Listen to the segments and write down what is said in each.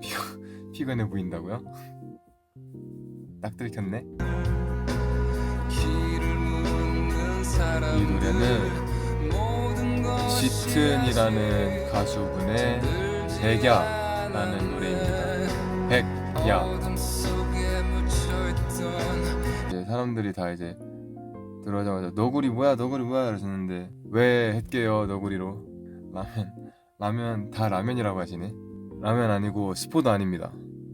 피가, 피곤해 보인다고요? 딱 들켰네. 이 노래는 짙은이라는 가수분의 백야라는 노래입니다. 백야. 이제 사람들이 다 이제 들어오자마자 너구리 뭐야 너구리 뭐야 이러셨는데 왜 했게요 너구리로 라면 라면 다 라면이라고 하시네 라면 아니고 스포도 아닙니다.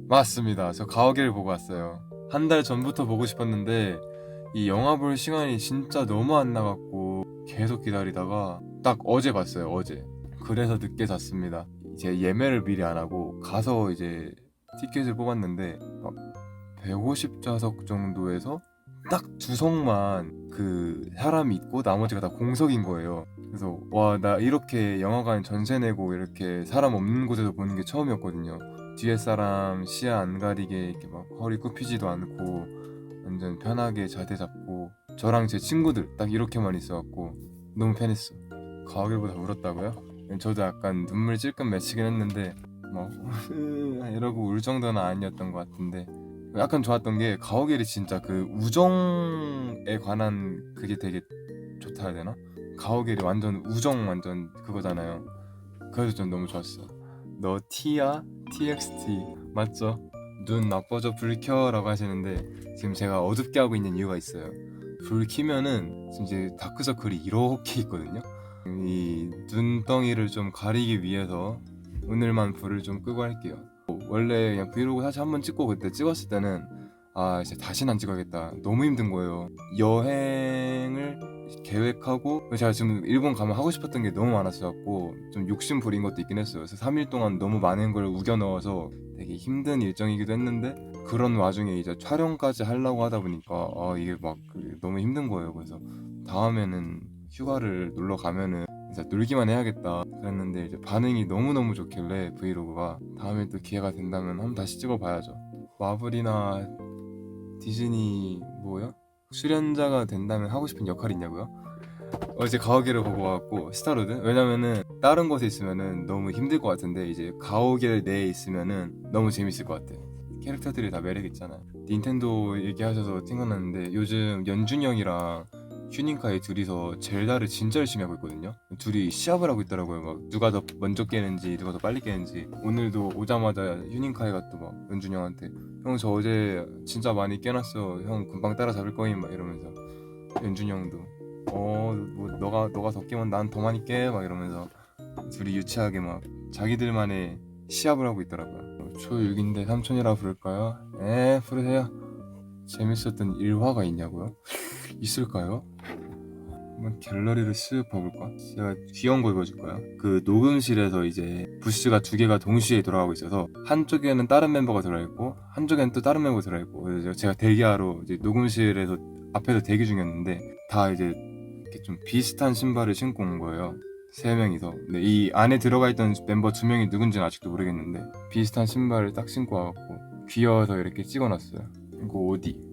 맞습니다. 저 가오갤 보고 왔어요. 한 달 전부터 보고 싶었는데 이 영화 볼 시간이 진짜 너무 안 나갔고 계속 기다리다가 딱 어제 봤어요 어제. 그래서 늦게 잤습니다. 이제 예매를 미리 안 하고 가서 이제 티켓을 뽑았는데 150좌석 정도에서 딱두 석만 그 사람이 있고 나머지가 다 공석인 거예요. 그래서 와 나 이렇게 영화관 전세 내고 이렇게 사람 없는 곳에서 보는 게 처음이었거든요. 뒤에 사람 시야 안 가리게 이렇게 막 허리 굽히지도 않고 완전 편하게 자세 잡고 저랑 제 친구들 딱 이렇게만 있어갖고 너무 편했어. 가오갤보다 울었다고요? 저도 약간 눈물 찔끔 맺히긴 했는데 막 이러고 울 정도는 아니었던 것 같은데 약간 좋았던 게 가오갤이 진짜 그 우정에 관한 그게 되게 좋다 해야 되나? 가오갤이 완전 우정 완전 그거잖아요. 그래서 좀 너무 좋았어. 너 T야? TXT 맞죠? 눈 나빠져 불 켜라고 하시는데 지금 제가 어둡게 하고 있는 이유가 있어요. 불 지금 이제 다크서클이 이렇게 있거든요. 이 눈덩이를 좀 가리기 위해서 오늘만 불을 좀 끄고 할게요. 원래 그냥 브이로그 사실 한 번 찍고 그때 찍었을 때는 아 이제 다시는 안 찍어야겠다. 너무 힘든 거예요. 여행을 계획하고 제가 지금 일본 가면 하고 싶었던 게 너무 많았어갖고 좀 욕심 부린 것도 있긴 했어요. 그래서 3일 동안 너무 많은 걸 우겨 넣어서 되게 힘든 일정이기도 했는데 그런 와중에 이제 촬영까지 하려고 하다 보니까 아 이게 막 너무 힘든 거예요. 그래서 다음에는 휴가를 놀러 가면은 진짜 놀기만 해야겠다 그랬는데 이제 반응이 너무너무 좋길래 브이로그가 다음에 또 기회가 된다면 한번 다시 찍어봐야죠 마블이나 디즈니 뭐요? 출연자가 된다면 하고 싶은 역할이 있냐고요? 어제 가오갤을 보고 왔고 스타로드 왜냐면은 다른 곳에 있으면은 너무 힘들 것 같은데 이제 가오갤 내에 있으면은 너무 재밌을 것 같아 캐릭터들이 다 매력 있잖아 닌텐도 얘기하셔서 생각났는데 요즘 연준이 형이랑 휴닝카이 둘이서 젤다를 진짜 열심히 하고 있거든요. 둘이 시합을 하고 있더라고요. 막 누가 더 먼저 깨는지 누가 더 빨리 깨는지. 오늘도 오자마자 휴닝카이가 또 막 연준이 형한테 형 저 어제 진짜 많이 깨놨어. 형 금방 따라잡을 거임 막 이러면서 연준이 형도 어 뭐 너가 너가 더 깨면 난 더 많이 깨 막 이러면서 둘이 유치하게 막 자기들만의 시합을 하고 있더라고요. 초6인데 삼촌이라 부를까요? 에 부르세요. 재밌었던 일화가 있냐고요? 있을까요? 한번 갤러리를 쓱 봐볼까? 제가 귀여운 거 읽어줄까요? 그 녹음실에서 이제 부스가 두 개가 동시에 돌아가고 있어서 한쪽에는 다른 멤버가 들어있고 한쪽에는 또 다른 멤버가 들어있고 그래서 제가 대기하러 이제 녹음실에서 앞에서 대기 중이었는데 다 이제 이렇게 좀 비슷한 신발을 신고 온 거예요. 세 명이서. 근데 이 안에 들어가 있던 멤버 두 명이 누군지는 아직도 모르겠는데 비슷한 신발을 딱 신고 와갖고 귀여워서 이렇게 찍어놨어요. 이거 어디?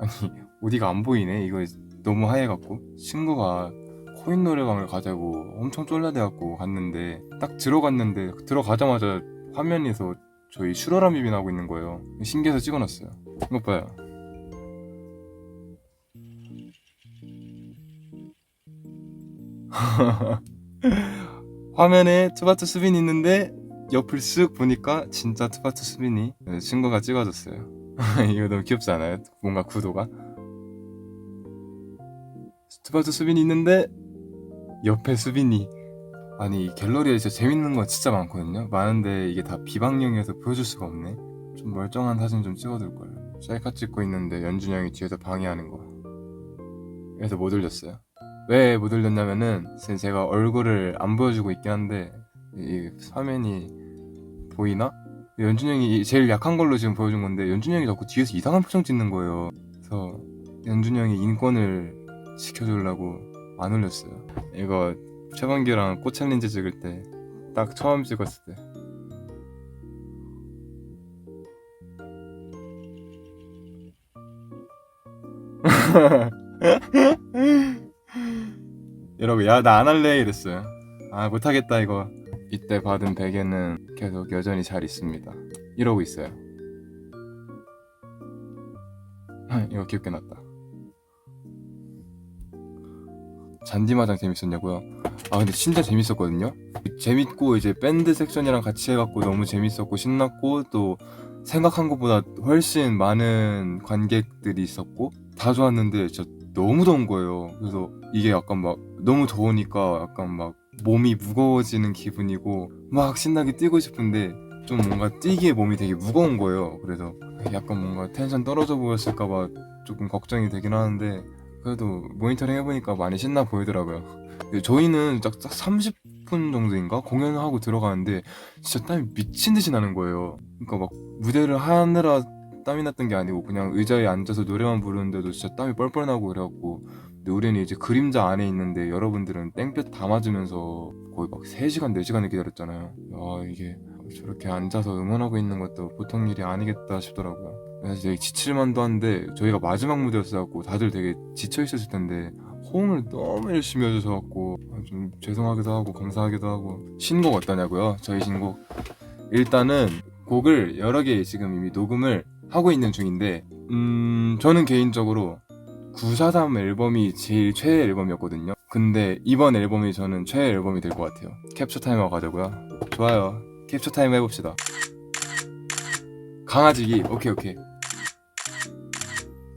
아니 어디가 안 보이네. 이거 너무 하얘갖고. 친구가 코인 노래방을 가자고 엄청 쫄라대갖고 갔는데 딱 들어갔는데 들어가자마자 화면에서 저희 슈러라 뮤비 나오고 있는 거예요. 신기해서 찍어놨어요. 이것 봐요. 화면에 투바투 수빈이 있는데 옆을 쓱 보니까 진짜 투바투 수빈이 친구가 찍어줬어요 이거 너무 귀엽지 않아요? 뭔가 구도가? 스튜바트 수빈이 있는데 옆에 수빈이. 아니 갤러리에 진짜 재밌는 거 진짜 많거든요. 많은데 이게 다 비방용이어서 보여줄 수가 없네. 좀 멀쩡한 사진 좀 찍어둘걸. 셀카 찍고 있는데 연준이 형이 뒤에서 방해하는 거. 그래서 못 올렸어요. 왜 못 올렸냐면은 제가 얼굴을 안 보여주고 있긴 한데 이 화면이 보이나? 연준 형이 제일 약한 걸로 지금 보여준 건데 연준 형이 자꾸 뒤에서 이상한 표정 짓는 거예요. 그래서 연준 형이 인권을 지켜주려고 안 올렸어요. 이거 최범규랑 꽃 챌린지 찍을 때 딱 처음 찍었을 때. 이러고 야 나 안 할래 이랬어요. 아 못하겠다 이거 이때 받은 베개는 계속 여전히 잘 있습니다. 이러고 있어요. 이거 귀엽게 났다. 잔디마장 재밌었냐고요? 아 근데 진짜 재밌었거든요. 재밌고 이제 밴드 섹션이랑 같이 해갖고 너무 재밌었고 신났고 또 생각한 것보다 훨씬 많은 관객들이 있었고 다 좋았는데 진짜 너무 더운 거예요. 그래서 이게 약간 막 너무 더우니까 약간 막 몸이 무거워지는 기분이고 막 신나게 뛰고 싶은데 좀 뭔가 뛰기에 몸이 되게 무거운 거예요. 그래서 약간 뭔가 텐션 떨어져 보였을까봐 조금 걱정이 되긴 하는데 그래도 모니터링 해보니까 많이 신나 보이더라고요. 저희는 딱, 딱 30분 정도인가 공연을 하고 들어가는데 진짜 땀이 미친 듯이 나는 거예요. 그러니까 막 무대를 하느라 땀이 났던 게 아니고 그냥 의자에 앉아서 노래만 부르는데도 진짜 땀이 뻘뻘 나고 그래갖고 근데 우리는 이제 그림자 안에 있는데 여러분들은 땡볕 다 맞으면서 거의 막 3시간 4시간을 기다렸잖아요. 아 이게 저렇게 앉아서 응원하고 있는 것도 보통 일이 아니겠다 싶더라고요. 그래서 되게 지칠만도 한데 저희가 마지막 무대였어갖고 다들 되게 지쳐 있었을 텐데 호응을 너무 열심히 해주셔갖고 아, 좀 죄송하기도 하고 감사하기도 하고 신곡 어떠냐고요? 저희 신곡 일단은 곡을 여러 개 지금 이미 녹음을 하고 있는 중인데 음 저는 개인적으로 943 앨범이 제일 최애 앨범이었거든요. 근데 이번 앨범이 저는 최애 앨범이 될 것 같아요. 캡처 타임 하고 가자고요. 좋아요. 캡처 타임 해봅시다. 강아지기 오케이 오케이.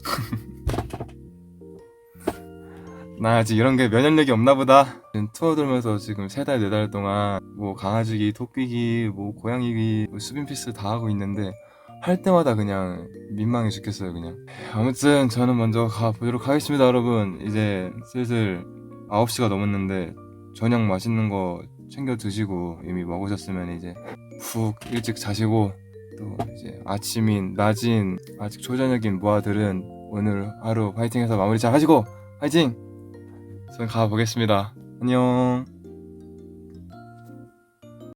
나 아직 이런 게 면역력이 없나 보다. 투어 돌면서 지금 세 달, 네 달 동안 뭐 강아지기, 토끼기, 뭐 고양이기, 뭐 수빈피스 다 하고 있는데 할 때마다 그냥 민망해 죽겠어요, 그냥. 아무튼 저는 먼저 가보도록 하겠습니다, 여러분. 이제 슬슬 9시가 넘었는데 저녁 맛있는 거 챙겨 드시고 이미 먹으셨으면 이제 푹 일찍 자시고 또 이제 아침인, 낮인, 아직 초저녁인 모아들은 오늘 하루 화이팅해서 마무리 잘 하시고 화이팅! 저는 가보겠습니다. 안녕.